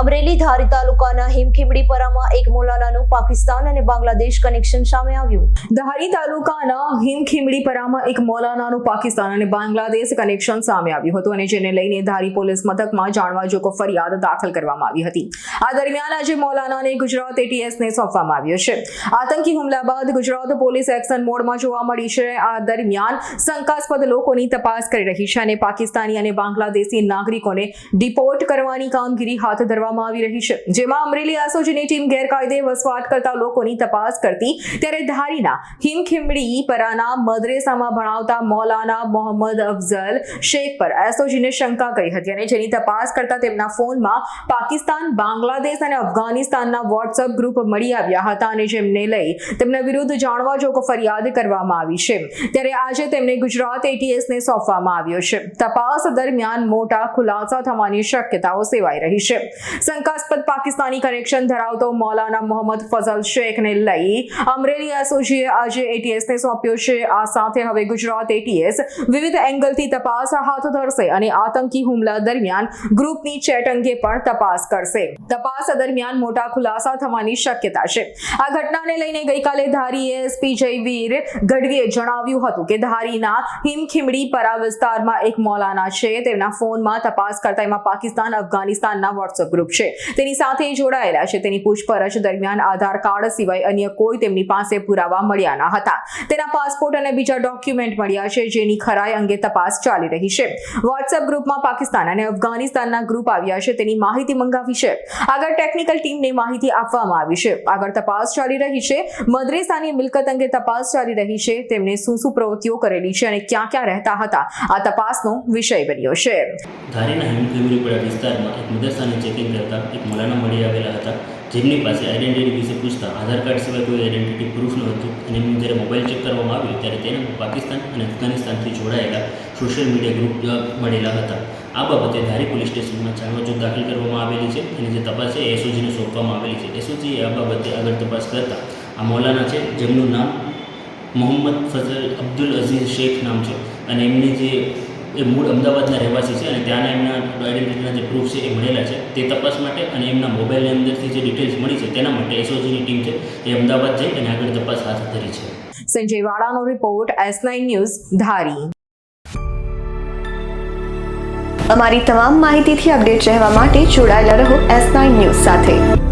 અમરેલી ધારી તાલુકાના હિમખીમડીપરામાં એક મોલાનાનું પાકિસ્તાન અને બાંગ્લાદેશ કનેક્શન સામે આવ્યું. ધારી તાલુકાના હિમખીમડીપરામાં એક મોલાનાનું પાકિસ્તાન અને બાંગ્લાદેશ કનેક્શન સામે આવ્યું હતું અને જેને લઈને ધારી પોલીસ મથકમાં જાણવા જોગો ફરિયાદ દાખલ કરવામાં આવી હતી. આ દરમિયાન આજે મોલાનાને ગુજરાત એટીએસને સોંપવામાં આવ્યો છે. આતંકી હુમલા બાદ ગુજરાત પોલીસ એક્શન મોડમાં જોવા મળી છે. આ દરમિયાન શંકાસ્પદ લોકોની તપાસ કરી રહી છે અને પાકિસ્તાની અને બાંગ્લાદેશી નાગરિકોને ડિપોર્ટ કરવાની કામગીરી હાથ ધરવામાં આવી રહી છે. જેમાં અમરેલી આસોજીની ટીમ ગેરકાયદે વસવાટ કરતા લોકોની તપાસ કરતી, ત્યારે ધારીના હિમખીમડી પરાના મદરેસામાં ભણાવતા મૌલાના મોહમ્મદ અફઝલ શેખ પર એસઓજીને શંકા કરી હતી અને જેની તપાસ કરતા તેમના ફોનમાં પાકિસ્તાન, બાંગ્લાદેશ અને અફઘાનિસ્તાનના વોટ્સઅપ ગ્રુપ મળી આવ્યા હતા અને જેમને લઈ તેમના વિરુદ્ધ જાણવા જોગ ફરિયાદ કરવામાં આવી છે. ત્યારે આજે તેમને ગુજરાત એટીએસને સોંપવામાં આવ્યો છે. તપાસ દરમિયાન મોટા ખુલાસા થવાની શક્યતાઓ સેવાઈ રહી છે. શંકાસ્પદ પાકિસ્તાની કનેક્શન ધરાવતો મૌલાના મોહમ્મદ ફઝલ શેખને લઈ અમરેલી એસઓજીએ આજે એટીએસને સોંપ્યો છે. આ સાથે હવે ગુજરાત એટીએસ વિવિધ એંગલથી તપાસ હાથ ધરશે અને આતંકી હુમલા દરમિયાન ગ્રુપની ચેટ અંગે પણ તપાસ કરશે. તપાસ દરમિયાન મોટા ખુલાસા થવાની શક્યતા છે. આ ઘટનાને લઈને ગઈકાલે ધારી એસપી જયવીર ગઢવીએ જણાવ્યું હતું કે ધારીના હિમખીમડી પરા વિસ્તારમાં એક મૌલાના છે. તેમના ફોનમાં તપાસ કરતા એમાં પાકિસ્તાન, અફઘાનિસ્તાનના વોટ્સઅપ ગ્રુપ છે. તેની સાથે જોડાયેલા છે. તેની પૂછપરછ દરમિયાન આધાર કાર્ડ સિવાય અન્ય કોઈ તેમની પાસે પુરાવા મળ્યા ન હતા. તેના પાસપોર્ટ અને બીજા ડોક્યુમેન્ટ મળ્યા છે, જેની ખરાઈ અંગે તપાસ ચાલી રહી છે. વોટ્સએપ ગ્રુપમાં પાકિસ્તાન અને અફઘાનિસ્તાનના ગ્રુપ આવ્યા છે. તેની માહિતી મંગાવી છે. આગળ ટેકનિકલ ટીમને માહિતી આપવામાં આવી છે. આગળ તપાસ ચાલી રહી છે. મદ્રેસાની મિલકત અંગે તપાસ ચાલી રહી છે. તેમને શું શું પ્રવૃત્તિઓ કરેલી છે અને ક્યાં ક્યાં રહેતા હતા? આ તપાસનો વિષય બન્યો છે. ધારીના હિમખીમરીપડા વિસ્તારમાં એક મદ્રેસાની ચેકિંગ કરતા એક મોલાના મળી આવેલા હતા જેમની પાસે આઈડેન્ટિટી વિશે પૂછતા આધાર કાર્ડ સિવાય કોઈ આઈડેન્ટિટી પ્રૂફ નહોતું અને એમનું જ્યારે મોબાઈલ ચેક કરવામાં આવ્યું ત્યારે તેને પાકિસ્તાન અને અફઘાનિસ્તાનથી જોડાયેલા સોશિયલ મીડિયા ગ્રુપ મળેલા હતા આ બાબતે ધારી પોલીસ સ્ટેશનમાં જાણવાજો દાખલ કરવામાં આવેલી છે અને જે તપાસ છે એસઓજીને સોંપવામાં આવેલી છે. એસઓજીએ આ બાબતે આગળ તપાસ કરતા, આ મૌલાના છે, જેમનું નામ મોહમ્મદ ફઝલ અબ્દુલ અઝીઝ શેખ નામ છે. અને એમની જે એ મૂળ અમદાવાદના રહેવાસી છે અને ત્યાંના એમના આઈડેન્ટિટીના જે પ્રૂફ છે એ મળેલા છે. તે તપાસ માટે અને એમના મોબાઈલની અંદરથી જે ડિટેલ્સ મળી છે તેના માટે એસઓજીની ટીમ છે એ અમદાવાદ જઈ અને આગળ તપાસ હાથ ધરી છે. Sanjay વાળાનો report S nine news Dhari. અમારી તમામ માહિતીથી અપડેટ રહેવા માટે જોડાયેલા રહો એસ નાઇન ન્યૂઝ સાથે.